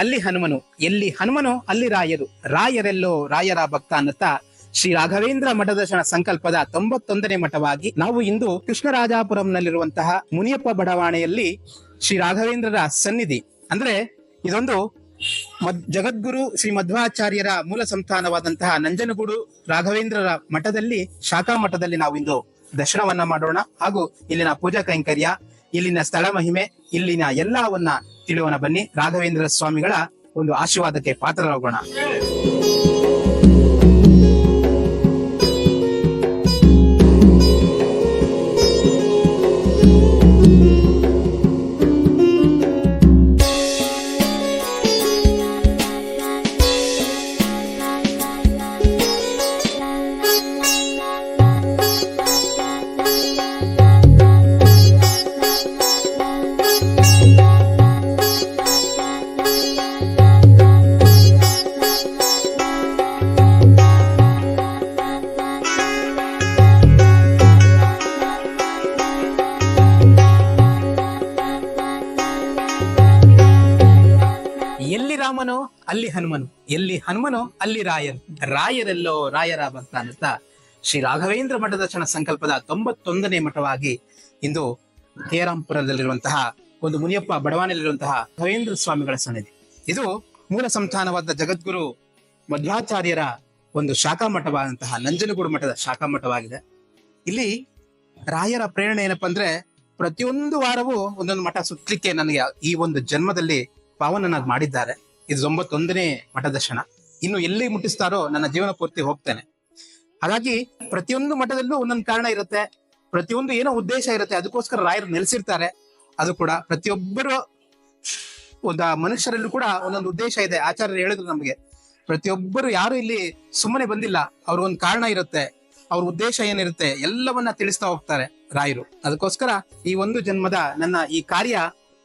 ಅಲ್ಲಿ ಹನುಮನು, ಎಲ್ಲಿ ಹನುಮನು ಅಲ್ಲಿ ರಾಯರು ರಾಯರೆಲ್ಲೋ ರಾಯರ ಭಕ್ತ ಅನ್ನುತ್ತಾ ಶ್ರೀ ರಾಘವೇಂದ್ರ ಮಠದ ಸಂಕಲ್ಪದ ತೊಂಬತ್ತೊಂದನೇ ಮಠವಾಗಿ ನಾವು ಇಂದು ಕೃಷ್ಣರಾಜಾಪುರಂನಲ್ಲಿರುವಂತಹ ಮುನಿಯಪ್ಪ ಬಡಾವಣೆಯಲ್ಲಿ ಶ್ರೀ ರಾಘವೇಂದ್ರರ ಸನ್ನಿಧಿ. ಅಂದ್ರೆ ಇದೊಂದು ಮದ್, ಜಗದ್ಗುರು ಶ್ರೀ ಮಧ್ವಾಚಾರ್ಯರ ಮೂಲ ಸಂಸ್ಥಾನವಾದಂತಹ ನಂಜನಗೂಡು ರಾಘವೇಂದ್ರರ ಮಠದಲ್ಲಿ, ಶಾಖಾ ಮಠದಲ್ಲಿ ನಾವು ಇಂದು ದರ್ಶನವನ್ನ ಮಾಡೋಣ. ಹಾಗೂ ಇಲ್ಲಿನ ಪೂಜಾ ಕೈಂಕರ್ಯ ಇಲ್ಲಿನ ಸ್ಥಳ ಮಹಿಮೆ ಇಲ್ಲಿನ ಎಲ್ಲವನ್ನ ತಿಳಿಯೋಣ ಬನ್ನಿ. ರಾಘವೇಂದ್ರ ಸ್ವಾಮಿಗಳ ಒಂದು ಆಶೀರ್ವಾದಕ್ಕೆ ಪಾತ್ರರಾಗೋಣ. ಹನುಮನು ಅಲ್ಲಿ ರಾಯರ್, ರಾಯರೆಲ್ಲೋ ರಾಯರ ಭಕ್ತ ಅನ್ನುತ್ತಾ ಶ್ರೀ ರಾಘವೇಂದ್ರ ಮಠದ ಕ್ಷಣ ಸಂಕಲ್ಪದ ತೊಂಬತ್ತೊಂದನೇ ಮಠವಾಗಿ ಇಂದು ಕೇರಾಂಪುರದಲ್ಲಿರುವಂತಹ ಒಂದು ಮುನಿಯಪ್ಪ ಬಡವಾನಲ್ಲಿರುವಂತಹ ರಾಘವೇಂದ್ರ ಸ್ವಾಮಿಗಳ ಸನ್ನಿಧಿ. ಇದು ಮೂಲ ಸಂಸ್ಥಾನವಾದ ಜಗದ್ಗುರು ಮಧ್ವಾಚಾರ್ಯರ ಒಂದು ಶಾಖಾ ಮಠವಾದಂತಹ ನಂಜನಗೂಡು ಮಠದ ಶಾಖಾ ಮಠವಾಗಿದೆ. ಇಲ್ಲಿ ರಾಯರ ಪ್ರೇರಣೆ ಏನಪ್ಪಾ ಅಂದ್ರೆ ಪ್ರತಿಯೊಂದು ವಾರವೂ ಒಂದೊಂದು ಮಠ ಸುತ್ತಲಿಕ್ಕೆ ನನಗೆ ಈ ಒಂದು ಜನ್ಮದಲ್ಲಿ ಪಾವನನಾಗಿ ಮಾಡಿದ್ದಾರೆ. ಇದು ತೊಂಬತ್ತೊಂದನೇ ಮಠದ ದರ್ಶನ ಇನ್ನು ಎಲ್ಲಿ ಮುಟ್ಟಿಸ್ತಾರೋ ನನ್ನ ಜೀವನ ಪೂರ್ತಿ ಹೋಗ್ತೇನೆ. ಹಾಗಾಗಿ ಪ್ರತಿಯೊಂದು ಮಠದಲ್ಲೂ ಒಂದೊಂದು ಕಾರಣ ಇರುತ್ತೆ. ಪ್ರತಿಯೊಂದು ಏನೋ ಉದ್ದೇಶ ಇರುತ್ತೆ. ಅದಕ್ಕೋಸ್ಕರ ರಾಯರು ನೆಲೆಸಿರ್ತಾರೆ. ಅದು ಕೂಡ ಪ್ರತಿಯೊಬ್ಬರು ಒಂದು ಮನುಷ್ಯರಲ್ಲೂ ಕೂಡ ಒಂದೊಂದು ಉದ್ದೇಶ ಇದೆ. ಆಚಾರ್ಯರು ಹೇಳಿದ್ರು ನಮಗೆ. ಪ್ರತಿಯೊಬ್ಬರು ಯಾರು ಇಲ್ಲಿ ಸುಮ್ಮನೆ ಬಂದಿಲ್ಲ. ಅವ್ರ ಒಂದು ಕಾರಣ ಇರುತ್ತೆ. ಅವ್ರ ಉದ್ದೇಶ ಏನಿರುತ್ತೆ ಎಲ್ಲವನ್ನ ತಿಳಿಸ್ತಾ ಹೋಗ್ತಾರೆ ರಾಯರು. ಅದಕ್ಕೋಸ್ಕರ ಈ ಒಂದು ಜನ್ಮದ ನನ್ನ ಈ ಕಾರ್ಯ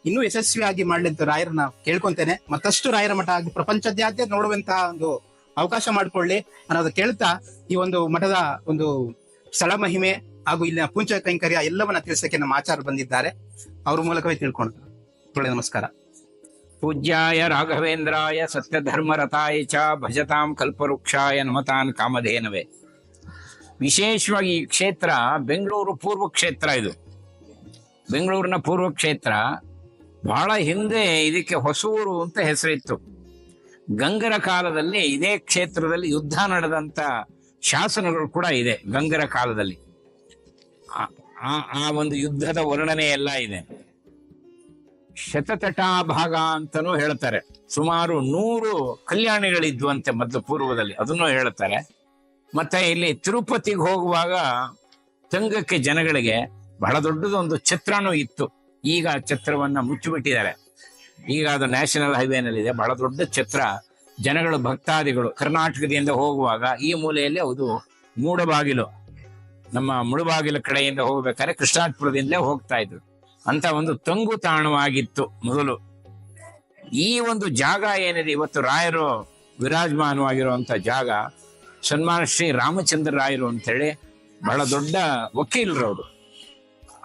ಇನ್ನೂ ಯಶಸ್ವಿಯಾಗಿ ಮಾಡ್ಲಿ ಅಂತ ರಾಯರನ್ನ ಕೇಳ್ಕೊಂತೇನೆ. ಮತ್ತಷ್ಟು ರಾಯರ ಮಠ ಆಗಿ ಪ್ರಪಂಚದಾದ್ಯಂತ ನೋಡುವಂತಹ ಒಂದು ಅವಕಾಶ ಮಾಡ್ಕೊಳ್ಳಿ. ಅನ್ನೋದು ಕೇಳ್ತಾ ಈ ಒಂದು ಮಠದ ಒಂದು ಸ್ಥಳ ಮಹಿಮೆ ಹಾಗೂ ಇಲ್ಲಿನ ಪೂಂಚ ಕೈಂಕರ್ಯ ಎಲ್ಲವನ್ನ ತಿಳಿಸಕ್ಕೆ ನಮ್ಮ ಆಚಾರ ಬಂದಿದ್ದಾರೆ. ಅವ್ರ ಮೂಲಕವೇ ತಿಳ್ಕೊಂಡು ನಮಸ್ಕಾರ. ಪೂಜ್ಯಾಯ ರಾಘವೇಂದ್ರಾಯ ಸತ್ಯಧರ್ಮರತಾಯ ಚ ಭಜತಾಂ ಕಲ್ಪವೃಕ್ಷಾಯ ನಮತಾನ್ ಕಾಮಧೇನವೇ. ವಿಶೇಷವಾಗಿ ಈ ಕ್ಷೇತ್ರ ಬೆಂಗಳೂರು ಪೂರ್ವ ಕ್ಷೇತ್ರ ಇದು. ಬೆಂಗಳೂರಿನ ಪೂರ್ವ ಕ್ಷೇತ್ರ ಬಹಳ ಹಿಂದೆ ಇದಕ್ಕೆ ಹೊಸೂರು ಅಂತ ಹೆಸರಿತ್ತು. ಗಂಗರ ಕಾಲದಲ್ಲಿ ಇದೇ ಕ್ಷೇತ್ರದಲ್ಲಿ ಯುದ್ಧ ನಡೆದಂತ ಶಾಸನಗಳು ಕೂಡ ಇದೆ ಗಂಗರ ಕಾಲದಲ್ಲಿ. ಆ- ಒಂದು ಯುದ್ಧದ ವರ್ಣನೆ ಎಲ್ಲ ಇದೆ. ಶತತಟಾ ಭಾಗ ಅಂತಾನೂ ಹೇಳ್ತಾರೆ. ಸುಮಾರು ನೂರು ಕಲ್ಯಾಣಿಗಳಿದ್ವಂತೆ ಮೊದಲು ಪೂರ್ವದಲ್ಲಿ, ಅದನ್ನು ಹೇಳ್ತಾರೆ. ಮತ್ತೆ ಇಲ್ಲಿ ತಿರುಪತಿಗೆ ಹೋಗುವಾಗ ತಂಗಕ್ಕೆ ಜನಗಳಿಗೆ ಬಹಳ ದೊಡ್ಡದೊಂದು ಛತ್ರನೂ ಇತ್ತು. ಈಗ ಛತ್ರವನ್ನ ಮುಚ್ಚಿಬಿಟ್ಟಿದ್ದಾರೆ. ಈಗ ಅದು ನ್ಯಾಷನಲ್ ಹೈವೇನಲ್ಲಿದೆ. ಬಹಳ ದೊಡ್ಡ ಛತ್ರ. ಜನಗಳು, ಭಕ್ತಾದಿಗಳು ಕರ್ನಾಟಕದಿಂದ ಹೋಗುವಾಗ ಈ ಮೂಲೆಯಲ್ಲಿ ಅದು ಮೂಡಬಾಗಿಲು. ನಮ್ಮ ಮುಳುಬಾಗಿಲು ಕಡೆಯಿಂದ ಹೋಗ್ಬೇಕಾದ್ರೆ ಕೃಷ್ಣಾಪುರದಿಂದಲೇ ಹೋಗ್ತಾ ಇದ್ರು ಅಂತ ಒಂದು ತಂಗು ತಾಣವಾಗಿತ್ತು ಮೊದಲು. ಈ ಒಂದು ಜಾಗ ಏನಿದೆ, ಇವತ್ತು ರಾಯರು ವಿರಾಜಮಾನವಾಗಿರುವಂತ ಜಾಗ, ಸನ್ಮಾನ ಶ್ರೀ ರಾಮಚಂದ್ರ ರಾಯರು ಅಂತೇಳಿ ಬಹಳ ದೊಡ್ಡ ವಕೀಲರು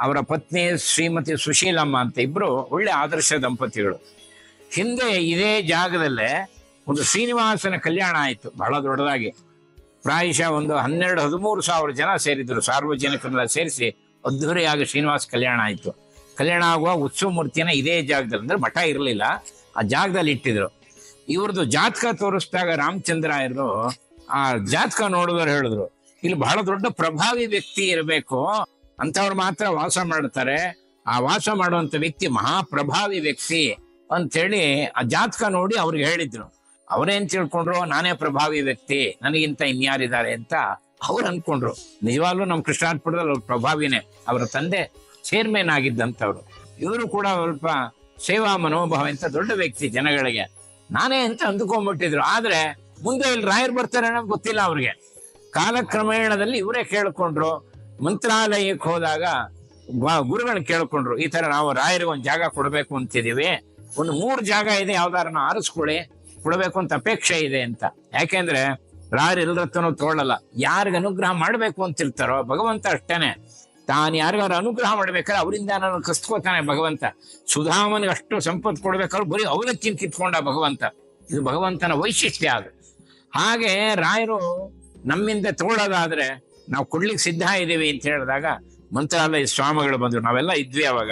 ಅವರು ಪತ್ನಿ ಶ್ರೀಮತಿ ಸುಶೀಲಮ್ಮ ಅಂತ ಇಬ್ಬರು ಒಳ್ಳೆ ಆದರ್ಶ ದಂಪತಿಗಳು. ಹಿಂದೆ ಇದೇ ಜಾಗದಲ್ಲೇ ಒಂದು ಶ್ರೀನಿವಾಸನ ಕಲ್ಯಾಣ ಆಯಿತು, ಬಹಳ ದೊಡ್ಡದಾಗಿ. ಪ್ರಾಯಶಃ ಒಂದು ಹನ್ನೆರಡು, ಹದಿಮೂರು ಸಾವಿರ ಜನ ಸೇರಿದ್ರು ಸಾರ್ವಜನಿಕರನ್ನೆಲ್ಲ ಸೇರಿಸಿ ಅದ್ಧೂರಿಯಾಗಿ ಶ್ರೀನಿವಾಸ ಕಲ್ಯಾಣ ಆಯಿತು. ಕಲ್ಯಾಣ ಆಗುವ ಉತ್ಸವ ಮೂರ್ತಿಯನ್ನ ಇದೇ ಜಾಗದಲ್ಲಿ, ಅಂದ್ರೆ ಮಠ ಇರಲಿಲ್ಲ, ಆ ಜಾಗದಲ್ಲಿ ಇಟ್ಟಿದ್ರು. ಇವ್ರದ್ದು ಜಾತಕ ತೋರಿಸಿದಾಗ ರಾಮಚಂದ್ರಾಯರು ಆ ಜಾತಕ ನೋಡಿದವರು ಹೇಳಿದ್ರು, ಇಲ್ಲಿ ಬಹಳ ದೊಡ್ಡ ಪ್ರಭಾವಿ ವ್ಯಕ್ತಿ ಇರಬೇಕು ಅಂತವ್ರು ಮಾತ್ರ ವಾಸ ಮಾಡ್ತಾರೆ. ಆ ವಾಸ ಮಾಡುವಂತ ವ್ಯಕ್ತಿ ಮಹಾಪ್ರಭಾವಿ ವ್ಯಕ್ತಿ ಅಂಥೇಳಿ ಆ ಜಾತಕ ನೋಡಿ ಅವ್ರಿಗೆ ಹೇಳಿದ್ರು. ಅವರೇನು ತಿಳ್ಕೊಂಡ್ರು? ನಾನೇ ಪ್ರಭಾವಿ ವ್ಯಕ್ತಿ. ನನಗಿಂತ ಇನ್ಯಾರಿದ್ದಾರೆ ಅಂತ ಅವ್ರು ಅನ್ಕೊಂಡ್ರು. ನಿಜವಾಗ್ಲೂ ನಮ್ಮ ಕೃಷ್ಣಾರ್ಪುರದಲ್ಲಿ ಅವ್ರ ಪ್ರಭಾವಿನೇ. ಅವರ ತಂದೆ ಚೇರ್ಮನ್ ಆಗಿದ್ದಂಥವ್ರು. ಇವರು ಕೂಡ ಸ್ವಲ್ಪ ಸೇವಾ ಮನೋಭಾವ ಅಂತ ದೊಡ್ಡ ವ್ಯಕ್ತಿ ಜನಗಳಿಗೆ. ನಾನೇ ಅಂತ ಅಂದುಕೊಂಡ್ಬಿಟ್ಟಿದ್ರು ಆದ್ರೆ ಮುಂದೆ ಇಲ್ಲಿ ರಾಯರ್ ಬರ್ತಾರೆ ಅನ್ನೋದು ಗೊತ್ತಿಲ್ಲ ಅವ್ರಿಗೆ. ಕಾಲಕ್ರಮೇಣದಲ್ಲಿ ಇವರೇ ಕೇಳ್ಕೊಂಡ್ರು. ಮಂತ್ರಾಲಯಕ್ಕೆ ಹೋದಾಗ ಗುರುಗಳನ್ನ ಕೇಳ್ಕೊಂಡ್ರು, ಈ ತರ ನಾವು ರಾಯರಿಗೆ ಒಂದು ಜಾಗ ಕೊಡಬೇಕು ಅಂತಿದೀವಿ ಒಂದು ಮೂರು ಜಾಗ ಇದೆ ಯಾವ್ದಾರನ ಆರಿಸ್ಕೊಳ್ಳಿ, ಕೊಡಬೇಕು ಅಂತ ಅಪೇಕ್ಷೆ ಇದೆ ಅಂತ. ಯಾಕೆಂದ್ರೆ ರಾಯರು ಎಲ್ಲರತ್ತನೂ ತೋಳಲ್ಲ. ಯಾರಿಗೆ ಅನುಗ್ರಹ ಮಾಡ್ಬೇಕು ಅಂತಿರ್ತಾರೋ ಭಗವಂತ ಅಷ್ಟೇನೆ. ತಾನು ಯಾರಿಗಾರು ಅನುಗ್ರಹ ಮಾಡ್ಬೇಕಾದ್ರೆ ಅವರಿಂದ ನಾನು ಕಸ್ಕೋತಾನೆ ಭಗವಂತ. ಸುಧಾಮನಿಗೆ ಅಷ್ಟು ಸಂಪತ್ತು ಕೊಡ್ಬೇಕಾದ್ರೆ ಬರೀ ಅವಲಕ್ಕಿನ ಕಿತ್ಕೊಂಡ ಭಗವಂತ. ಇದು ಭಗವಂತನ ವೈಶಿಷ್ಟ್ಯ ಅದು. ಹಾಗೆ ರಾಯರು ನಮ್ಮಿಂದ ತಗೊಳ್ಳೋದಾದ್ರೆ ನಾವು ಕೊಡ್ಲಿಕ್ಕೆ ಸಿದ್ಧ ಇದ್ದೀವಿ ಅಂತ ಹೇಳಿದಾಗ ಮಂತ್ರಾಲಯ ಸ್ವಾಮಿಗಳು ಬಂದರು. ನಾವೆಲ್ಲ ಇದ್ವಿ ಅವಾಗ.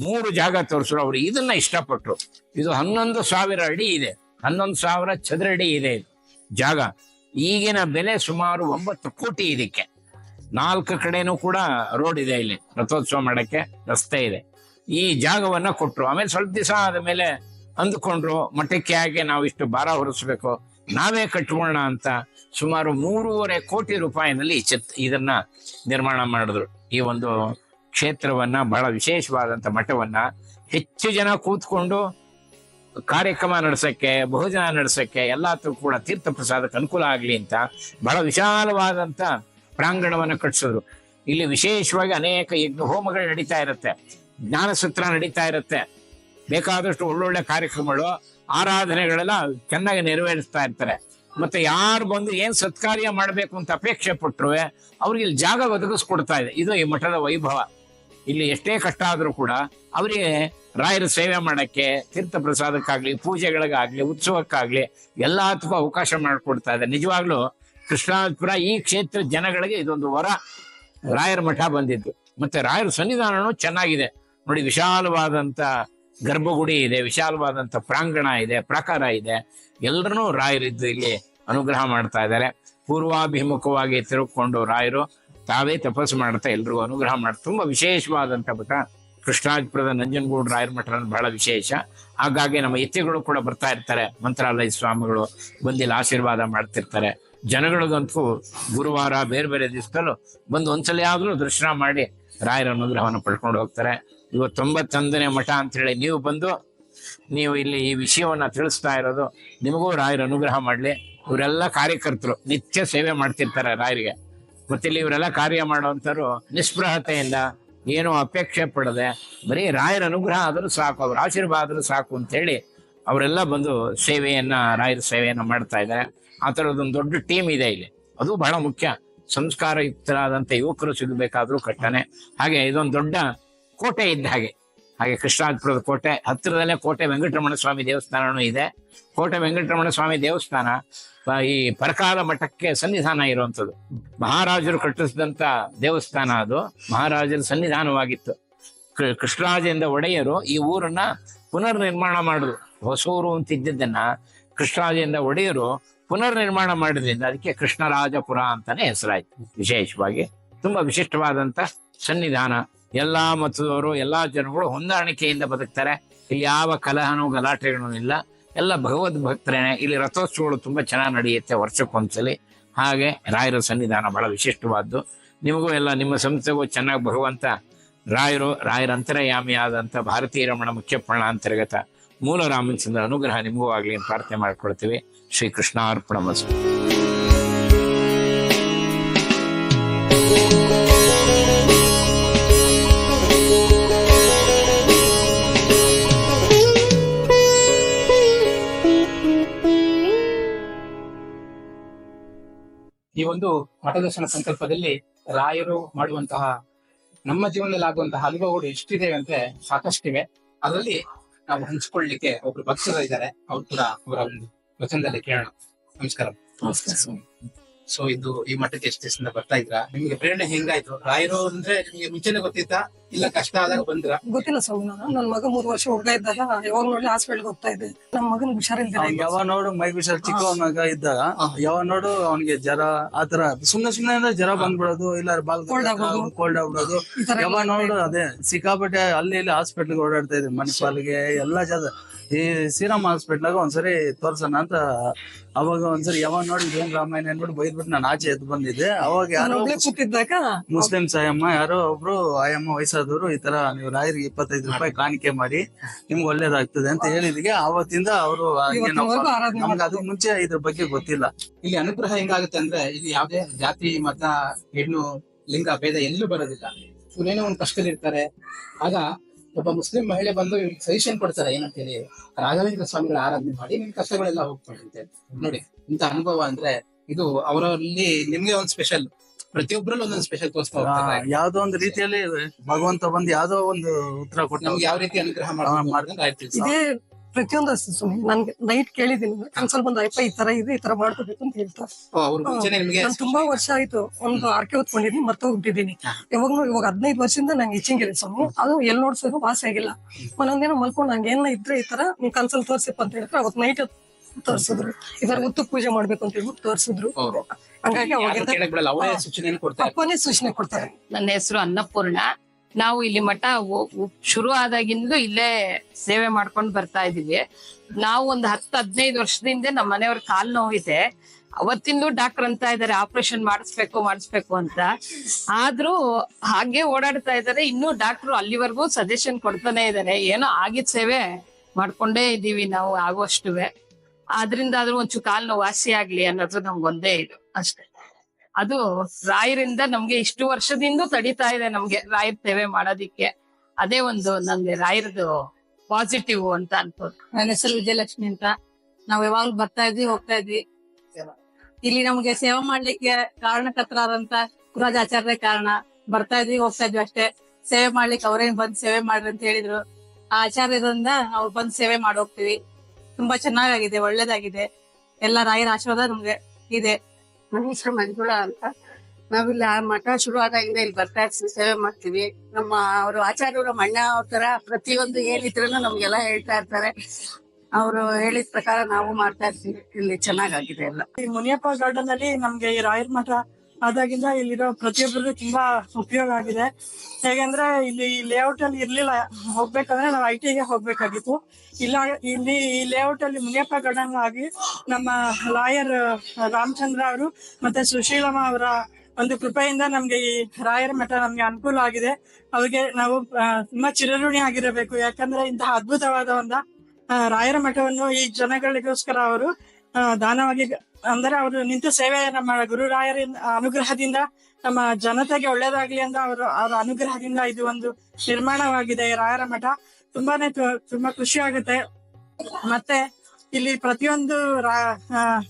ಮೂರು ಜಾಗ ತೋರಿಸ್ರು ಅವರು. ಇದನ್ನ ಇಷ್ಟಪಟ್ಟರು ಇದು ಹನ್ನೊಂದು ಸಾವಿರ ಅಡಿ ಇದೆ. ಹನ್ನೊಂದು ಸಾವಿರ ಚದರ ಅಡಿ ಇದೆ. ಜಾಗ. ಈಗಿನ ಬೆಲೆ ಸುಮಾರು ಒಂಬತ್ತು ಕೋಟಿ ಇದಕ್ಕೆ. ನಾಲ್ಕು ಕಡೆನೂ ಕೂಡ ರೋಡ್ ಇದೆ ಇಲ್ಲಿ. ರಥೋತ್ಸವ ಮಾಡಕ್ಕೆ ರಸ್ತೆ ಇದೆ. ಈ ಜಾಗವನ್ನ ಕೊಟ್ರು. ಆಮೇಲೆ ಸ್ವಲ್ಪ ದಿವಸ ಆದ ಮೇಲೆ ಅಂದುಕೊಂಡ್ರು. ಮಠಕ್ಕೆ ಹಾಗೆ ನಾವು ಇಷ್ಟು ಭಾರ ಹೊರಿಸ್ಬೇಕು. ನಾವೇ ಕಟ್ಕೊಳ್ಳೋಣ ಅಂತ ಸುಮಾರು ಮೂರುವರೆ ಕೋಟಿ ರೂಪಾಯಿನಲ್ಲಿ ಚಿತ್, ಇದನ್ನ ನಿರ್ಮಾಣ ಮಾಡಿದ್ರು. ಈ ಒಂದು ಕ್ಷೇತ್ರವನ್ನ ಬಹಳ ವಿಶೇಷವಾದಂತ ಮಠವನ್ನ ಹೆಚ್ಚು ಜನ ಕೂತ್ಕೊಂಡು ಕಾರ್ಯಕ್ರಮ ನಡೆಸಕ್ಕೆ, ಬಹುಜನ ನಡೆಸಕ್ಕೆ ಎಲ್ಲದಕ್ಕೂ ಕೂಡ ತೀರ್ಥ ಪ್ರಸಾದಕ್ಕೆ ಅನುಕೂಲ ಆಗಲಿ ಅಂತ ಬಹಳ ವಿಶಾಲವಾದಂತ ಪ್ರಾಂಗಣವನ್ನು ಕಟ್ಟಿಸಿದ್ರು ಇಲ್ಲಿ ವಿಶೇಷವಾಗಿ ಅನೇಕ ಯಜ್ಞ ಹೋಮಗಳು ನಡೀತಾ ಇರುತ್ತೆ. ಜ್ಞಾನಸೂತ್ರ ನಡೀತಾ ಇರುತ್ತೆ. ಬೇಕಾದಷ್ಟು ಒಳ್ಳೊಳ್ಳೆ ಕಾರ್ಯಕ್ರಮಗಳು ಆರಾಧನೆಗಳೆಲ್ಲ ಚೆನ್ನಾಗಿ ನೆರವೇರಿಸ್ತಾ ಇರ್ತಾರೆ. ಮತ್ತೆ ಯಾರು ಬಂದು ಏನ್ ಸತ್ಕಾರ್ಯ ಮಾಡಬೇಕು ಅಂತ ಅಪೇಕ್ಷೆ ಪಟ್ಟರು ಅವ್ರಿಗೆ ಇಲ್ಲಿ ಜಾಗ ಒದಗಿಸ್ಕೊಡ್ತಾ ಇದೆ. ಇದು ಈ ಮಠದ ವೈಭವ. ಇಲ್ಲಿ ಎಷ್ಟೇ ಕಷ್ಟ ಆದರೂ ಕೂಡ ಅವರಿಗೆ ರಾಯರ ಸೇವೆ ಮಾಡಕ್ಕೆ ತೀರ್ಥ ಪ್ರಸಾದಕ್ಕಾಗ್ಲಿ ಪೂಜೆಗಳಿಗಾಗ್ಲಿ, ಉತ್ಸವಕ್ಕಾಗ್ಲಿ ಎಲ್ಲದಕ್ಕೂ ಅವಕಾಶ ಮಾಡಿಕೊಡ್ತಾ ಇದೆ. ನಿಜವಾಗ್ಲೂ ಕೃಷ್ಣಾಪುರ ಈ ಕ್ಷೇತ್ರ ಜನಗಳಿಗೆ ಇದೊಂದು ವರ. ರಾಯರ ಮಠ ಬಂದಿದ್ದು. ಮತ್ತೆ ರಾಯರ ಸನ್ನಿಧಾನನೂ ಚೆನ್ನಾಗಿದೆ. ನೋಡಿ, ವಿಶಾಲವಾದಂತ ಗರ್ಭಗುಡಿ ಇದೆ ವಿಶಾಲವಾದಂಥ ಪ್ರಾಂಗಣ ಇದೆ, ಪ್ರಾಕಾರ ಇದೆ. ಎಲ್ಲರನ್ನೂ ರಾಯರಿದ್ದು ಇಲ್ಲಿ ಅನುಗ್ರಹ ಮಾಡ್ತಾ ಇದ್ದಾರೆ. ಪೂರ್ವಾಭಿಮುಖವಾಗಿ ತಿರುಕೊಂಡು ರಾಯರು ತಾವೇ ತಪಸ್ಸು ಮಾಡ್ತಾ ಎಲ್ರಿಗೂ ಅನುಗ್ರಹ ಮಾಡ್ತಾ ತುಂಬ ವಿಶೇಷವಾದಂಥ ಮಠ ಕೃಷ್ಣಾಜಪುರದ ನಂಜನಗೂಡು ರಾಯರ ಮಠ ಬಹಳ ವಿಶೇಷ. ಹಾಗಾಗಿ ನಮ್ಮ ಎತ್ತಿಗಳು ಕೂಡ ಬರ್ತಾ ಇರ್ತಾರೆ. ಮಂತ್ರಾಲಯ ಸ್ವಾಮಿಗಳು ಬಂದಿಲ್ಲಿ ಆಶೀರ್ವಾದ ಮಾಡ್ತಿರ್ತಾರೆ. ಜನಗಳಿಗಂತೂ ಗುರುವಾರ ಬೇರೆ ಬೇರೆ ದಿವಸದಲ್ಲೂ ಬಂದು ಒಂದ್ಸಲ ಆದರೂ ದರ್ಶನ ಮಾಡಿ ರಾಯರ ಅನುಗ್ರಹವನ್ನು ಪಡ್ಕೊಂಡು ಹೋಗ್ತಾರೆ. ಇವತ್ತು ತೊಂಬತ್ತೊಂದನೇ ಮಠ ಅಂತೇಳಿ ನೀವು ಬಂದು ನೀವು ಇಲ್ಲಿ ಈ ವಿಷಯವನ್ನು ತಿಳಿಸ್ತಾ ಇರೋದು, ನಿಮಗೂ ರಾಯರ ಅನುಗ್ರಹ ಮಾಡಲಿ. ಇವರೆಲ್ಲ ಕಾರ್ಯಕರ್ತರು ನಿತ್ಯ ಸೇವೆ ಮಾಡ್ತಿರ್ತಾರೆ ರಾಯರಿಗೆ. ಮತ್ತಿಲ್ಲಿ ಇವರೆಲ್ಲ ಕಾರ್ಯ ಮಾಡುವಂಥವ್ರು ನಿಸ್ಪೃಹತೆಯಿಂದ, ಏನೂ ಅಪೇಕ್ಷೆ ಪಡದೆ, ಬರೀ ರಾಯರ ಅನುಗ್ರಹ ಆದರೂ ಸಾಕು, ಅವ್ರ ಆಶೀರ್ವಾದ ಆದರೂ ಸಾಕು ಅಂತೇಳಿ ಅವರೆಲ್ಲ ಬಂದು ಸೇವೆಯನ್ನು, ರಾಯರ ಸೇವೆಯನ್ನು ಮಾಡ್ತಾ ಇದ್ದಾರೆ. ಆ ಥರದೊಂದು ದೊಡ್ಡ ಟೀಮ್ ಇದೆ ಇಲ್ಲಿ. ಅದು ಬಹಳ ಮುಖ್ಯ. ಸಂಸ್ಕಾರಯುಕ್ತರಾದಂಥ ಯುವಕರು ಸಿಗಬೇಕಾದ್ರೂ ಕಟ್ಟನೆ. ಹಾಗೆ ಇದೊಂದು ದೊಡ್ಡ ಕೋಟೆ ಇದ್ದ ಹಾಗೆ. ಹಾಗೆ ಕೃಷ್ಣಾಜಪುರದ ಕೋಟೆ, ಹತ್ತಿರದಲ್ಲೇ ಕೋಟೆ ವೆಂಕಟರಮಣ ಸ್ವಾಮಿ ದೇವಸ್ಥಾನವೂ ಇದೆ. ಕೋಟೆ ವೆಂಕಟರಮಣ ಸ್ವಾಮಿ ದೇವಸ್ಥಾನ ಈ ಪರಕಾಲ ಮಠಕ್ಕೆ ಸನ್ನಿಧಾನ ಇರುವಂಥದ್ದು. ಮಹಾರಾಜರು ಕಟ್ಟಿಸಿದಂಥ ದೇವಸ್ಥಾನ ಅದು. ಮಹಾರಾಜರ ಸನ್ನಿಧಾನವಾಗಿತ್ತು. ಕೃಷ್ಣರಾಜೇಂದ್ರ ಒಡೆಯರು ಈ ಊರನ್ನ ಪುನರ್ ನಿರ್ಮಾಣ ಮಾಡಿದ್ರು. ಹೊಸೂರು ಅಂತ ಇದ್ದಿದ್ದನ್ನ ಕೃಷ್ಣರಾಜೇಂದ್ರ ಒಡೆಯರು ಪುನರ್ ನಿರ್ಮಾಣ ಮಾಡಿದ್ರಿಂದ ಅದಕ್ಕೆ ಕೃಷ್ಣರಾಜಪುರ ಅಂತಾನೆ ಹೆಸರಾಯ್ತು. ವಿಶೇಷವಾಗಿ ತುಂಬಾ ವಿಶಿಷ್ಟವಾದಂತ ಸನ್ನಿಧಾನ. ಎಲ್ಲಾ ಮತದವರು, ಎಲ್ಲಾ ಜನಗಳು ಹೊಂದಾಣಿಕೆಯಿಂದ ಬದುಕ್ತಾರೆ. ಇಲ್ಲಿ ಯಾವ ಕಲಹನು ಗಲಾಟೆಗಳೂ ಇಲ್ಲ. ಎಲ್ಲ ಭಗವದ್ ಭಕ್ತರೇನೆ. ಇಲ್ಲಿ ರಥೋತ್ಸವಗಳು ತುಂಬಾ ಚೆನ್ನಾಗಿ ನಡೆಯುತ್ತೆ ವರ್ಷಕ್ಕೊಂದ್ಸಲಿ. ಹಾಗೆ ರಾಯರ ಸನ್ನಿಧಾನ ಬಹಳ ವಿಶಿಷ್ಟವಾದ್ದು. ನಿಮಗೂ ಎಲ್ಲ ನಿಮ್ಮ ಸಂಸ್ಥೆಗೂ ಚೆನ್ನಾಗಿ ಭಗವಂತ ರಾಯರು, ರಾಯರ ಅಂತರಯಾಮಿ ಆದಂತ ಭಾರತೀಯ ರಮಣ ಮುಖ್ಯ ಅಂತರ್ಗತ ಮೂಲ ರಾಮಚಂದ್ರ ಅನುಗ್ರಹ ನಿಮಗೂ ಆಗಲಿ ಪ್ರಾರ್ಥನೆ ಮಾಡ್ಕೊಳ್ತೀವಿ. ಶ್ರೀ ಕೃಷ್ಣಾರ್ಪಣಮಸ್ತು ಈ ಒಂದು ಮಠದರ್ಶನ ಸಂಕಲ್ಪದಲ್ಲಿ ರಾಯರು ಮಾಡುವಂತಹ ನಮ್ಮ ಜೀವನದಲ್ಲಿ ಆಗುವಂತಹ ಅನುಭವಗಳು ಎಷ್ಟಿದೆ ಅಂದ್ರೆ ಸಾಕಷ್ಟಿವೆ. ಅದರಲ್ಲಿ ನಾವು ಹಂಚಿಕೊಳ್ಳಲಿಕ್ಕೆ ಒಬ್ರು ಭಕ್ತರು ಇದ್ದಾರೆ. ಅವ್ರು ಕೂಡ ಅವರ ಒಂದು ವಚನದಲ್ಲಿ ಕೇಳೋಣ. ನಮಸ್ಕಾರ. ಸೊ ಇದು ಈ ಮಟ್ಟಕ್ಕೆ ಎಷ್ಟು ದಿವಸದಿಂದ ಬರ್ತಾ ಇದ್ರ? ನಿಮ್ಗೆ ಪ್ರೇರಣೆ ಹೆಂಗಾಯ್ತು? ರಾಯರು ಅಂದ್ರೆ ನಿಮ್ಗೆ ಮುಂಚೆನೆ ಗೊತ್ತಿತ್ತ? ಇಲ್ಲ ಕಷ್ಟ ಆದಾಗ ಬಂದ್ರ? ಗೊತ್ತಿಲ್ಲ ಸೌನ ನಾನು. ನನ್ನ ಮಗ ಮೂರ್ ವರ್ಷ ಹುಡುಗ ಇದ್ದಾಗ ಯಾವಾಗ ನೋಡಿ ಹಾಸ್ಪಿಟಲ್ ಹೋಗ್ತಾ ಇದ್ದೆ. ನಮ್ಮ ಮಗನ್ ಹುಷಾರ್ ಅವ್ನ್ ಯಾವ ನೋಡು ಮೈ ಹುಷಾರ್ ಚಿಕ್ಕ ಮಗ ಇದ್ದಾಗ ಯಾವ ನೋಡು ಅವ್ನಿಗೆ ಜ್ವರ ಆತರ ಸುಮ್ನೆ ಸುಮ್ನೆ ಅಂದ್ರೆ ಜ್ವರ ಬಂದ್ಬಿಡೋದು ಇಲ್ಲ ಬಾಲ್ Cold ಆಗೋದು. ಕೋಲ್ಡ್ ಆಗ್ಬಿಡೋದು. ಈ ತರ ಯಾವ ನೋಡು ಅದೇ ಸಿಕ್ಕಾಪಟ್ಟೆ ಅಲ್ಲಿ ಇಲ್ಲಿ ಹಾಸ್ಪಿಟ್ಲ್ಗೆ ಓಡಾಡ್ತಾ ಇದ್ವಿ ಮಣಿಪಾಲ್ಗೆ ಎಲ್ಲಾ ಜಾಗ. ಈ ಶ್ರೀರಾಮ್ ಹಾಸ್ಪಿಟ್ಲಾಗ ಒಂದ್ಸರಿ ತೋರ್ಸೋಣ ಅಂತ. ಅವಾಗ ಒಂದ್ಸರಿ ಯಾವಾಗ ನೋಡಿ ಏನ್ ರಾಮಾಯಣ ಅನ್ಬಿಟ್ಟು ಬೈದ್ಬಿಟ್ಟು ನಾನು ಆಚೆ ಎದ್ದು ಬಂದಿದ್ದೆ. ಅವಾಗ ನಾನು ಯಾರೋ ಒಬ್ಳೆ ಕೂತಿದ್ದಾಗ ಯಾರೋ ಒಬ್ರು ಆಯಮ್ಮ ವಯಸ್ಸಾದವರು ಈ ತರ ನೀವು ರಾಯರಿಗೆ ಇಪ್ಪತ್ತೈದು ರೂಪಾಯಿ ಕಾಣಿಕೆ ಮಾಡಿ ನಿಮ್ಗೆ ಒಳ್ಳೇದಾಗ್ತದೆ ಅಂತ ಹೇಳಿದಿಗೆ ಅವತ್ತಿಂದ ಅವರು ನಮ್ಗೆ ಅದಕ್ಕೆ ಮುಂಚೆ ಇದ್ರ ಬಗ್ಗೆ ಗೊತ್ತಿಲ್ಲ. ಇಲ್ಲಿ ಅನುಗ್ರಹ ಹೆಂಗಾಗುತ್ತೆ ಅಂದ್ರೆ ಇಲ್ಲಿ ಯಾವುದೇ ಜಾತಿ ಮತ ಹೆಣ್ಣು ಲಿಂಗ ಭೇದ ಎಲ್ಲೂ ಬರೋದಿಲ್ಲ. ಇವ್ರೇನೋ ಒಂದು ಕಷ್ಟದಲ್ಲಿ ಇರ್ತಾರೆ. ಆಗ ಒಬ್ಬ ಮುಸ್ಲಿಂ ಮಹಿಳೆ ಬಂದು ಸಜೆಷನ್ ಕೊಡ್ತಾರೆ ಏನಂತ ಹೇಳಿ ರಾಘವೇಂದ್ರ ಸ್ವಾಮಿಗಳ ಆರಾಧನೆ ಮಾಡಿ ನಿಮ್ ಕಷ್ಟಗಳೆಲ್ಲ ಹೋಗ್ತಾರೆ ಅಂತ ಹೇಳಿ. ನೋಡಿ ಇಂತ ಅನುಭವ ಅಂದ್ರೆ ಇದು ಅವರಲ್ಲಿ ನಿಮ್ಗೆ ಒಂದು ಸ್ಪೆಷಲ್ ಪ್ರತಿಯೊಬ್ಬರಲ್ಲೂ ಒಂದೊಂದು ಸ್ಪೆಷಲ್ ತೋರಿಸ್ತಾ ಹೋಗ್ತಾರೆ ಯಾವ್ದೋ ಒಂದು ರೀತಿಯಲ್ಲಿ ಭಗವಂತ ಬಂದು ಯಾವ್ದೋ ಒಂದು ಉತ್ತರ ಕೊಟ್ಟು ನಮ್ಗೆ ಯಾವ ರೀತಿ ಅನುಗ್ರಹ ಮಾಡಿ ಮಾಡ್ತಾರೆ ಮಾಡ್ತಾರೆ. ಆಯ್ತು ಇದೇ ಪ್ರತಿಯೊಂದು ಸುಮ್ಮನೆ ನನ್ಗೆ ನೈಟ್ ಕೇಳಿದೀನಿ ಕನ್ಸಲ್ ಬಂದು ಅಯ್ಯಪ್ಪ ಈ ತರ ಇದೆ ಈ ತರ ಮಾಡ್ಕೋಬೇಕು ಅಂತ ಹೇಳ್ತಾರೆ ನಾನು ತುಂಬಾ ವರ್ಷ ಆಯ್ತು ಒಂದು ಆರ್ಕೆ ಹೊತ್ಕೊಂಡಿದ್ದೀನಿ ಮತ್ತೆ ಹೋಗ್ಬಿಟ್ಟಿದ್ದೀನಿ. ಹಾ. ಯಾವಾಗ್ಲೂ ಇವಾಗ ಹದಿನೈದು ವರ್ಷದಿಂದ ನಂಗೆ ಇಚ್ಚಿಂಗ್ ಇದೆ ಸ್ವಾಮಿ ಅದು ಎಲ್ಲಿ ನೋಡ್ಸೋದು ವಾಸಿ ಆಗಿಲ್ಲ. ಒಂದೊಂದಿನ ಮಲ್ಕೊಂಡು ನಂಗೆ ಏನ ಇದ್ರೆ ಈ ತರ ನೀವು ಕನ್ಸಲ್ ತೋರ್ಸಿಪ್ಪ ಅಂತ ಹೇಳಿದ್ರೆ ಅವತ್ ನೈಟ್ ತೋರ್ಸಿದ್ರು. ಇದರ ಉತ್ತು ಪೂಜೆ ಮಾಡ್ಬೇಕು ಅಂತ ಹೇಳ್ಬಿಟ್ಟು ತೋರ್ಸಿದ್ರು. ಅವ್ರು ಹಂಗಾಗಿ ಯಾರು ಅವಾಗಿಂದ ಕೇಳಕ್ ಬಿಡಲ್ಲ ಅವರೇ ಸೂಚನೆಯನ್ನು ಕೊಡ್ತಾರೆ. ಅಪ್ಪನೇ ಸೂಚನೆ ಕೊಡ್ತಾರೆ. ನನ್ನ ಹೆಸರು ಅನ್ನಪೂರ್ಣ. ನಾವು ಇಲ್ಲಿ ಮಠ ಒ- ಒ- ಶುರು ಆದಾಗಿಂದಲೂ ಇಲ್ಲೇ ಸೇವೆ ಮಾಡ್ಕೊಂಡು ಬರ್ತಾ ಇದೀವಿ ನಾವು ಒಂದು ಹತ್ತು ಹದಿನೈದು ವರ್ಷದಿಂದ ನಮ್ಮ ಮನೆಯವ್ರ ಕಾಲ್ ನೋವಿದೆ. ಅವತ್ತಿಂದು ಡಾಕ್ಟರ್ ಅಂತ ಇದಾರೆ ಆಪರೇಷನ್ ಮಾಡಿಸ್ಬೇಕು ಮಾಡಿಸ್ಬೇಕು ಅಂತ. ಆದ್ರೂ ಹಾಗೆ ಓಡಾಡ್ತಾ ಇದಾರೆ. ಇನ್ನೂ ಡಾಕ್ಟ್ರು ಅಲ್ಲಿವರೆಗೂ ಸಜೆಷನ್ ಕೊಡ್ತಾನೆ ಇದಾರೆ. ಏನೋ ಆಗಿದ್ ಸೇವೆ ಮಾಡ್ಕೊಂಡೇ ಇದೀವಿ ನಾವು ಆಗುವಷ್ಟುವೆ. ಆದ್ರಿಂದ ಆದ್ರೂ ಒಂಚೂರು ಕಾಲ್ ನೋವು ವಾಸಿ ಆಗ್ಲಿ ಅನ್ನೋದು ಒಂದೇ ಇದು ಅಷ್ಟೇ. ಅದು ರಾಯರಿಂದ ನಮ್ಗೆ ಇಷ್ಟು ವರ್ಷದಿಂದ ತಡಿತಾ ಇದೆ ನಮ್ಗೆ ರಾಯರ್ ಸೇವೆ ಮಾಡೋದಿಕ್ಕೆ. ಅದೇ ಒಂದು ನಮ್ಗೆ ರಾಯರದು ಪಾಸಿಟಿವ್ ಅಂತ ಅನ್ಬೋದು. ನನ್ನ ಹೆಸರು ವಿಜಯಲಕ್ಷ್ಮಿ ಅಂತ. ನಾವ್ ಯಾವಾಗ್ಲೂ ಬರ್ತಾ ಇದ್ವಿ, ಹೋಗ್ತಾ ಇದ್ವಿ. ಇಲ್ಲಿ ನಮ್ಗೆ ಸೇವೆ ಮಾಡ್ಲಿಕ್ಕೆ ಕಾರಣಕರ್ತರಾದಂತ ಗುರುರಾಜಾಚಾರ್ಯ ಕಾರಣ. ಬರ್ತಾ ಇದ್ವಿ, ಹೋಗ್ತಾ ಇದ್ವಿ ಅಷ್ಟೇ. ಸೇವೆ ಮಾಡ್ಲಿಕ್ಕೆ ಅವ್ರೇನ್ ಬಂದ್ ಸೇವೆ ಮಾಡ್ರಿ ಅಂತ ಹೇಳಿದ್ರು. ಆ ಆಚಾರ್ಯರಿಂದ ನಾವು ಬಂದ್ ಸೇವೆ ಮಾಡೋಗ್ತಿವಿ ತುಂಬಾ ಚೆನ್ನಾಗಾಗಿದೆ, ಒಳ್ಳೇದಾಗಿದೆ. ಎಲ್ಲ ರಾಯರ ಆಶೀರ್ವಾದ ನಮ್ಗೆ ಇದೆ. ನಮ್ಮ ಹೆಸರು ಮಂಜುಳಾ ಅಂತ. ನಾವಿಲ್ಲಿ ಆ ಮಠ ಶುರು ಆದಾಗಿಂದ ಇಲ್ಲಿ ಬರ್ತಾ ಇರ್ತೀವಿ ಸೇವೆ ಮಾಡ್ತೀವಿ. ನಮ್ಮ ಅವರು ಆಚಾರ್ಯರು ಮಣ್ಣ ಅವ್ರ ತರ ಪ್ರತಿಯೊಂದು ಏನಿದ್ರು ನಮ್ಗೆಲ್ಲ ಹೇಳ್ತಾ ಇರ್ತಾರೆ. ಅವರು ಹೇಳಿದ ಪ್ರಕಾರ ನಾವು ಮಾಡ್ತಾ ಇರ್ತೀವಿ. ಇಲ್ಲಿ ಚೆನ್ನಾಗಾಗಿದೆ ಎಲ್ಲ. ಈ ಮುನಿಯಪ್ಪ ಗಾರ್ಡನ್ ಅಲ್ಲಿ ನಮ್ಗೆ ಈ ರಾಯರ್ ಮಠ ಆದಾಗಿಂದ ಇಲ್ಲಿರೋ ಪ್ರತಿಯೊಬ್ಬರಿಗೂ ತುಂಬಾ ಉಪಯೋಗ ಆಗಿದೆ. ಹೇಗೆಂದ್ರೆ ಇಲ್ಲಿ ಲೇಔಟ್ ಅಲ್ಲಿ ಇರ್ಲಿಲ್ಲ. ಹೋಗ್ಬೇಕಂದ್ರೆ ನಾವು ಐ ಟಿಗೆ ಹೋಗ್ಬೇಕಾಗಿತ್ತು. ಇಲ್ಲ, ಇಲ್ಲಿ ಈ ಲೇಔಟ್ ಅಲ್ಲಿ ಮುನಿಯಪ್ಪ ಗಾರ್ಡನ್ ಆಗಿ ನಮ್ಮ ಲಾಯರ್ ರಾಮಚಂದ್ರ ಅವರು ಮತ್ತೆ ಸುಶೀಲಮ್ಮ ಅವರ ಒಂದು ಕೃಪೆಯಿಂದ ನಮ್ಗೆ ಈ ರಾಯರ ಮಠ ನಮ್ಗೆ ಅನುಕೂಲ ಆಗಿದೆ. ಅವ್ರಿಗೆ ನಾವು ತುಂಬಾ ಚಿರಋಣಿ ಆಗಿರಬೇಕು. ಯಾಕಂದ್ರೆ ಇಂತಹ ಅದ್ಭುತವಾದ ಒಂದು ರಾಯರ ಮಠವನ್ನು ಈ ಜನಗಳಿಗೋಸ್ಕರ ಅವರು ದಾನವಾಗಿ ಅಂದ್ರೆ ಅವರು ನಿಂತು ಸೇವೆಯನ್ನ ನಮ್ಮ ಗುರು ರಾಯರಿಂದ, ಅನುಗ್ರಹದಿಂದ ನಮ್ಮ ಜನತೆಗೆ ಒಳ್ಳೇದಾಗ್ಲಿ ಅಂತ ಅವರು, ಅವರ ಅನುಗ್ರಹದಿಂದ ಇದು ಒಂದು ನಿರ್ಮಾಣವಾಗಿದೆ ರಾಯರ ಮಠ. ತುಂಬಾನೇ ತುಂಬಾ ಖುಷಿ ಆಗುತ್ತೆ. ಮತ್ತೆ ಇಲ್ಲಿ ಪ್ರತಿಯೊಂದು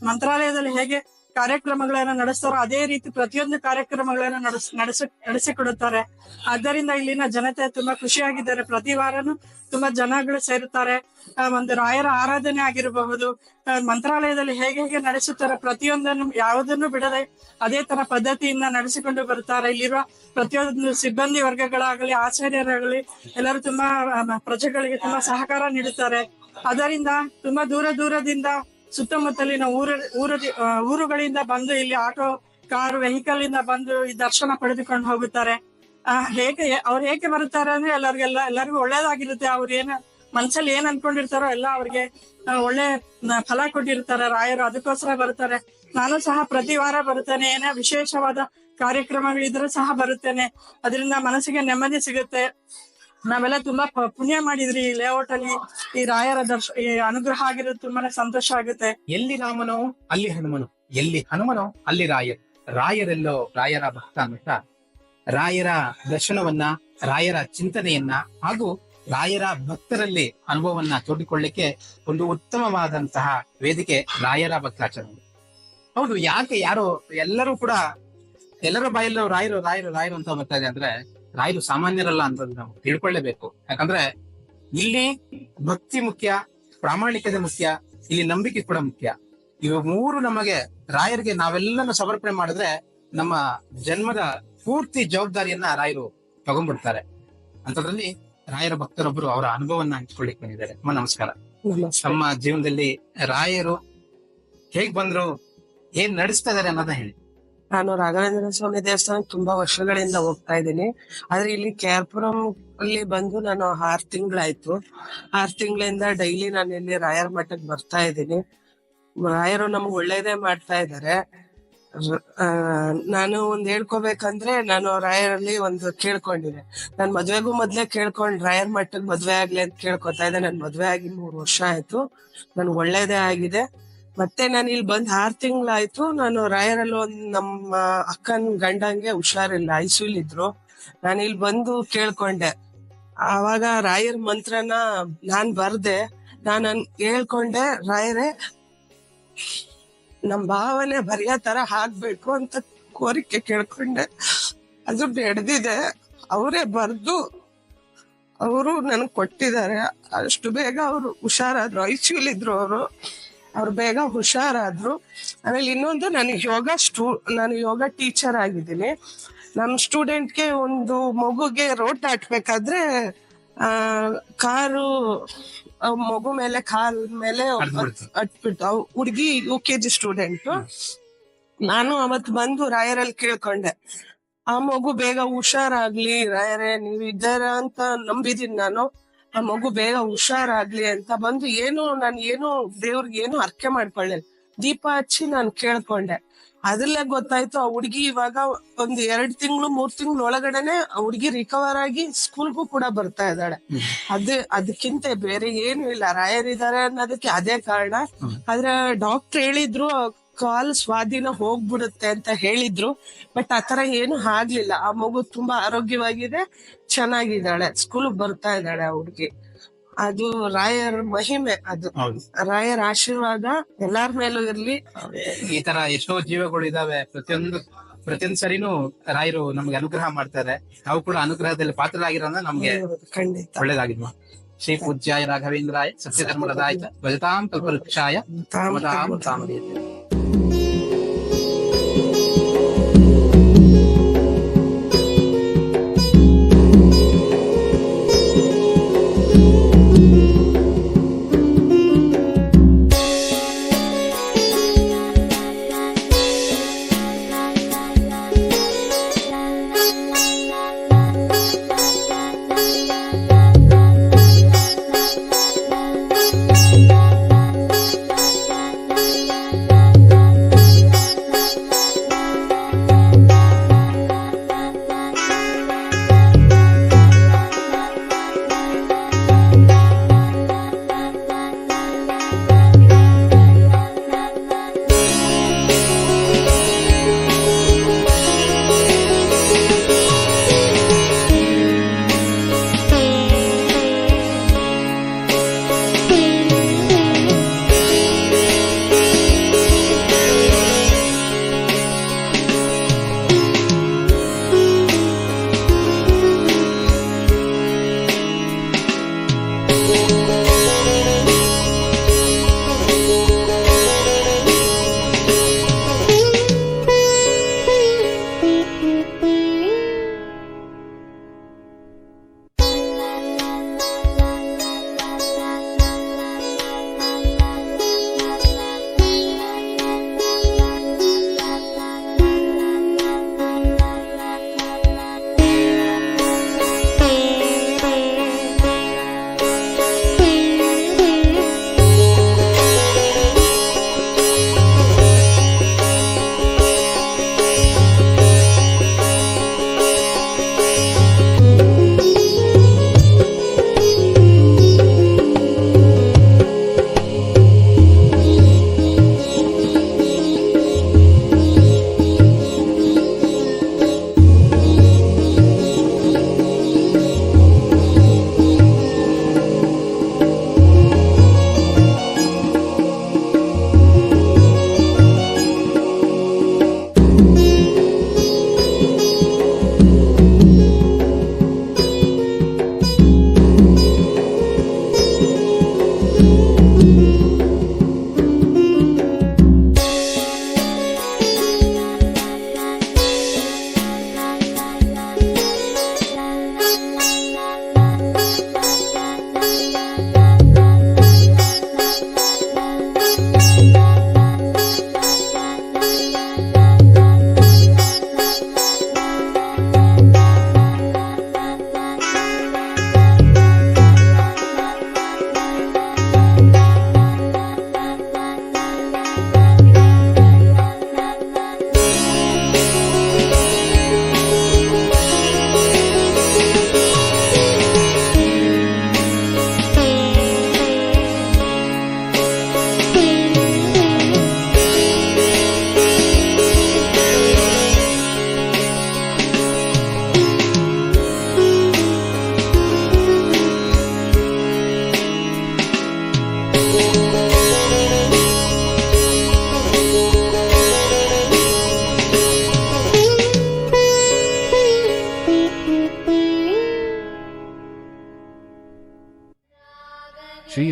ಮಂತ್ರಾಲಯದಲ್ಲಿ ಹೇಗೆ ಕಾರ್ಯಕ್ರಮಗಳನ್ನ ನಡೆಸ್ತಾರೋ ಅದೇ ರೀತಿ ಪ್ರತಿಯೊಂದು ಕಾರ್ಯಕ್ರಮಗಳನ್ನ ನಡೆಸ್, ನಡೆಸ ನಡೆಸಿಕೊಡುತ್ತಾರೆ ಆದ್ದರಿಂದ ಇಲ್ಲಿನ ಜನತೆ ತುಂಬಾ ಖುಷಿಯಾಗಿದ್ದಾರೆ. ಪ್ರತಿ ವಾರನು ತುಂಬಾ ಜನಗಳು ಸೇರುತ್ತಾರೆ. ಒಂದು ರಾಯರ ಆರಾಧನೆ ಆಗಿರಬಹುದು. ಮಂತ್ರಾಲಯದಲ್ಲಿ ಹೇಗೆ ಹೇಗೆ ನಡೆಸುತ್ತಾರೆ ಪ್ರತಿಯೊಂದನ್ನು ಯಾವುದನ್ನು ಬಿಡದೆ ಅದೇ ತರ ಪದ್ಧತಿಯಿಂದ ನಡೆಸಿಕೊಂಡು ಬರುತ್ತಾರೆ. ಇಲ್ಲಿರುವ ಪ್ರತಿಯೊಂದು ಸಿಬ್ಬಂದಿ ವರ್ಗಗಳಾಗಲಿ, ಆಚಾರ್ಯರಾಗಲಿ ಎಲ್ಲರೂ ತುಂಬಾ ಪ್ರಜೆಗಳಿಗೆ ತುಂಬಾ ಸಹಕಾರ ನೀಡುತ್ತಾರೆ. ಅದರಿಂದ ತುಂಬಾ ದೂರ ದೂರದಿಂದ ಸುತ್ತಮುತ್ತಲಿನ ಊರ ಊರ ಊರುಗಳಿಂದ ಬಂದು ಇಲ್ಲಿ ಆಟೋ, ಕಾರು ವೆಹಿಕಲ್ ಇಂದ ಬಂದು ಈ ದರ್ಶನ ಪಡೆದುಕೊಂಡು ಹೋಗುತ್ತಾರೆ. ಹೇಗೆ, ಅವ್ರು ಹೇಗೆ ಬರುತ್ತಾರೆ ಅಂದ್ರೆ ಎಲ್ಲರಿಗೆಲ್ಲ, ಎಲ್ಲರಿಗೂ ಒಳ್ಳೇದಾಗಿರುತ್ತೆ. ಅವ್ರು ಏನ, ಮನ್ಸಲ್ಲಿ ಏನ್ ಅನ್ಕೊಂಡಿರ್ತಾರೋ ಎಲ್ಲ ಅವ್ರಿಗೆ ಒಳ್ಳೆ ಫಲ ಕೊಟ್ಟಿರ್ತಾರೆ. ರಾಯರು ಅದಕ್ಕೋಸ್ಕರ ಬರ್ತಾರೆ ನಾನು ಸಹ ಪ್ರತಿ ವಾರ ಬರುತ್ತೇನೆ. ಏನೇ ವಿಶೇಷವಾದ ಕಾರ್ಯಕ್ರಮಗಳಿದ್ರೆ ಸಹ ಬರುತ್ತೇನೆ. ಅದರಿಂದ ಮನಸ್ಸಿಗೆ ನೆಮ್ಮದಿ ಸಿಗುತ್ತೆ. ನಾವೆಲ್ಲ ತುಂಬಾ ಪುಣ್ಯ ಮಾಡಿದ್ರಿ ಈ ಲೇಔಟ್ ಅಲ್ಲಿ. ಈ ರಾಯರ ದರ್ಶ, ಈ ಅನುಗ್ರಹ ಆಗಿರೋದು ತುಂಬಾನೇ ಸಂತೋಷ ಆಗುತ್ತೆ. ಎಲ್ಲಿ ರಾಮನೋ, ಅಲ್ಲಿ ಹನುಮನು. ಎಲ್ಲಿ ಹನುಮನೋ, ಅಲ್ಲಿ ರಾಯರ್. ರಾಯರೆಲ್ಲೋ, ರಾಯರ ಭಕ್ತ ಅಂತ. ರಾಯರ ದರ್ಶನವನ್ನ, ರಾಯರ ಚಿಂತನೆಯನ್ನ ಹಾಗೂ ರಾಯರ ಭಕ್ತರಲ್ಲಿ ಅನುಭವವನ್ನ ತೋಡಿಕೊಳ್ಳಿಕ್ಕೆ ಒಂದು ಉತ್ತಮವಾದಂತಹ ವೇದಿಕೆ ರಾಯರ ಭಕ್ತಾಚರಣೆ. ಹೌದು, ಯಾಕೆ ಯಾರು ಎಲ್ಲರೂ ಕೂಡ, ಎಲ್ಲರ ಬಾಯಲ್ಲೂ ರಾಯರು ರಾಯರು ರಾಯರು ಅಂತ ಬರ್ತಾ ಇದೆ ಅಂದ್ರೆ ರಾಯರು ಸಾಮಾನ್ಯರಲ್ಲ ಅಂತ ನಾವು ತಿಳ್ಕೊಳ್ಳೇಬೇಕು. ಯಾಕಂದ್ರೆ ಇಲ್ಲಿ ಭಕ್ತಿ ಮುಖ್ಯ ಪ್ರಾಮಾಣಿಕತೆ ಮುಖ್ಯ ಇಲ್ಲಿ ನಂಬಿಕೆ ಕೂಡ ಮುಖ್ಯ. ಇವ ಮೂರು ನಮಗೆ ರಾಯರಿಗೆ ನಾವೆಲ್ಲನೂ ಸಮರ್ಪಣೆ ಮಾಡಿದ್ರೆ ನಮ್ಮ ಜನ್ಮದ ಪೂರ್ತಿ ಜವಾಬ್ದಾರಿಯನ್ನ ರಾಯರು ತಗೊಂಡ್ಬಿಡ್ತಾರೆ. ಅಂತದ್ರಲ್ಲಿ ರಾಯರ ಭಕ್ತರೊಬ್ಬರು ಅವರ ಅನುಭವವನ್ನ ಹಂಚ್ಕೊಳ್ಳಿಕ್ ಬಂದಿದ್ದಾರೆ. ಅಮ್ಮ ನಮಸ್ಕಾರ. ನಮ್ಮ ಜೀವನದಲ್ಲಿ ರಾಯರು ಹೇಗ್ ಬಂದ್ರು ಏನ್ ನಡೆಸ್ತಾ ಇದಾರೆ ಅನ್ನೋದನ್ನ ಹೇಳಿ. ನಾನು ರಾಘವೇಂದ್ರ ಸ್ವಾಮಿ ದೇವಸ್ಥಾನಕ್ಕೆ ತುಂಬಾ ವರ್ಷಗಳಿಂದ ಹೋಗ್ತಾ ಇದ್ದೀನಿ. ಆದ್ರೆ ಇಲ್ಲಿ ಕೇರ್ಪುರಂ ಅಲ್ಲಿ ಬಂದು ನಾನು ಆರ್ ತಿಂಗಳಾಯ್ತು. ಆರ್ ತಿಂಗಳಿಂದ ಡೈಲಿ ನಾನು ಇಲ್ಲಿ ರಾಯರ ಮಠಕ್ಕೆ ಬರ್ತಾ ಇದ್ದೀನಿ. ರಾಯರು ನಮ್ಗೆ ಒಳ್ಳೇದೇ ಮಾಡ್ತಾ ಇದ್ದಾರೆ. ನಾನು ಒಂದ್ ಹೇಳ್ಕೊಬೇಕಂದ್ರೆ ನಾನು ರಾಯರಲ್ಲಿ ಒಂದು ಕೇಳ್ಕೊಂಡಿದ್ದೆ. ನನ್ ಮದ್ವೆಗೂ ಮೊದ್ಲೇ ಕೇಳ್ಕೊಂಡ್ ರಾಯರ್ ಮಠಕ್ಕೆ ಮದ್ವೆ ಆಗ್ಲಿ ಅಂತ ಕೇಳ್ಕೊತಾ ಇದ್ದೆ. ನನ್ ಮದ್ವೆ ಆಗಿ ಮೂರು ವರ್ಷ ಆಯ್ತು. ನನ್ಗೆ ಒಳ್ಳೇದೇ ಆಗಿದೆ. ಮತ್ತೆ ನಾನು ಇಲ್ಲಿ ಬಂದ್ ಆರ್ ತಿಂಗಳಾಯ್ತು. ನಾನು ರಾಯರಲ್ಲಿ ಒಂದ್ ನಮ್ಮ ಅಕ್ಕನ್ ಗಂಡಂಗೆ ಹುಷಾರಿಲ್ಲ ಐಸೂಲ್ ಇದ್ರು ನಾನು ಇಲ್ಲಿ ಬಂದು ಕೇಳ್ಕೊಂಡೆ. ಆವಾಗ ರಾಯರ್ ಮಂತ್ರನ ನಾನ್ ಬರ್ದೆ. ನಾನು ಹೇಳ್ಕೊಂಡೆ, ರಾಯರೇ, ನಮ್ ಭಾವನೆ ಬರೆಯೋ ತರ ಹಾಕ್ಬೇಕು ಅಂತ ಕೋರಿಕೆ ಕೇಳ್ಕೊಂಡೆ. ಅದು ನಡೆದಿದೆ ಅವರೇ ಬರ್ದು ಅವರು ನನಗೆ ಕೊಟ್ಟಿದ್ದಾರೆ. ಅಷ್ಟು ಬೇಗ ಅವರು ಹುಷಾರಾದ್ರು ಐಸೂಲ್ ಇದ್ರು ಅವರು. ಅವ್ರು ಬೇಗ ಹುಷಾರಾದ್ರು. ಆಮೇಲೆ ಇನ್ನೊಂದು ನನಗೆ ಯೋಗ ಸ್ಟೂ ನಾನು ಯೋಗ ಟೀಚರ್ ಆಗಿದ್ದೀನಿ. ನಮ್ಮ ಸ್ಟೂಡೆಂಟ್ಗೆ ಒಂದು ಮಗುಗೆ ರೋಡ್ ದಾಟ್ಬೇಕಾದ್ರೆ ಆ ಕಾರು ಮಗು ಮೇಲೆ ಕಾಲ್ ಮೇಲೆ ಅಟ್ಬಿಟ್ಟು ಹುಡುಗಿ ಯು ಕೆ ಜಿ ಸ್ಟೂಡೆಂಟ್. ನಾನು ಅವತ್ತು ಬಂದು ರಾಯರಲ್ಲಿ ಕೇಳ್ಕೊಂಡೆ. ಆ ಮಗು ಬೇಗ ಹುಷಾರಾಗ್ಲಿ ರಾಯರೇ ನೀವ್ ಇದ್ದಾರ ಅಂತ ನಂಬಿದೀನಿ ನಾನು. ಆ ಮಗು ಬೇಗ ಹುಷಾರಾಗ್ಲಿ ಅಂತ ಬಂದು ಏನು ನಾನು ಏನು ದೇವ್ರಿಗೆ ಏನು ಅರ್ಕೆ ಮಾಡ್ಕೊಳ್ಳಿಲ್ಲ ದೀಪ ಹಚ್ಚಿ ನಾನು ಕೇಳ್ಕೊಂಡೆ. ಅದ್ರಲ್ಲೇ ಗೊತ್ತಾಯ್ತು ಆ ಹುಡುಗಿ ಇವಾಗ ಒಂದ್ ಎರಡ್ ತಿಂಗಳು ಮೂರ್ ತಿಂಗಳು ಒಳಗಡೆನೆ ಆ ಹುಡುಗಿ ರಿಕವರ್ ಆಗಿ ಸ್ಕೂಲ್ಗೂ ಕೂಡ ಬರ್ತಾ ಇದ್ದಾಳೆ. ಅದೇ ಅದಕ್ಕಿಂತ ಬೇರೆ ಏನು ಇಲ್ಲ. ರಾಯರಿದ್ದಾರೆ ಅನ್ನೋದಕ್ಕೆ ಅದೇ ಕಾರಣ. ಆದ್ರೆ ಡಾಕ್ಟರ್ ಹೇಳಿದ್ರು ಕಾಲ್ ಸ್ವಾಧೀನ ಹೋಗ್ಬಿಡುತ್ತೆ ಅಂತ ಹೇಳಿದ್ರು ಬಟ್ ಆತರ ಏನು ಆಗ್ಲಿಲ್ಲ. ಆ ಮಗು ತುಂಬಾ ಆರೋಗ್ಯವಾಗಿದೆ ಚೆನ್ನಾಗಿದ್ದಾಳೆ. ಸ್ಕೂಲ್ ಬರ್ತಾ ಇದ್ದಾಳೆ ಆ ಹುಡುಗಿ. ಅದು ರಾಯರ್ ಮಹಿಮೆ ಅದು. ರಾಯರ ಆಶೀರ್ವಾದ ಎಲ್ಲಾರ ಮೇಲೂ ಇರ್ಲಿ. ಈ ತರ ಎಷ್ಟೋ ಜೀವಗಳು ಇದಾವೆ. ಪ್ರತಿಯೊಂದು ಪ್ರತಿಯೊಂದು ಸರಿನೂ ರಾಯರು ನಮ್ಗೆ ಅನುಗ್ರಹ ಮಾಡ್ತಾರೆ. ನಾವು ಕೂಡ ಅನುಗ್ರಹದಲ್ಲಿ ಪಾತ್ರರಾಗಿರೋದ್ರಿಂದ ನಮ್ಗೆ ಖಂಡಿತ. ಒಳ್ಳೇದಾಗಿದ್ವಾ ಶ್ರೀ ಪೂಜ್ಯಾಯ ರಾಘವೇಂದ್ರಾಯ ಸತ್ಯಧರ್ಮರದಾಯ ಭಜತಾಂ ಕಲ್ಪವೃಕ್ಷಾಯ ತಾಮ್ ಮತಾಂ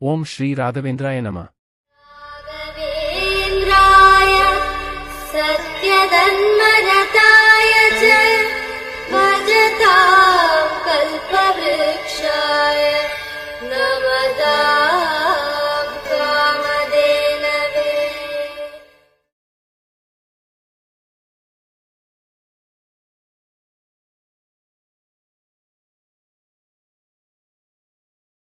ஓம் ஸ்ரீ ராகவேந்திராய நம सत्यधन्मरताय च भजतां कल्पवृक्षाय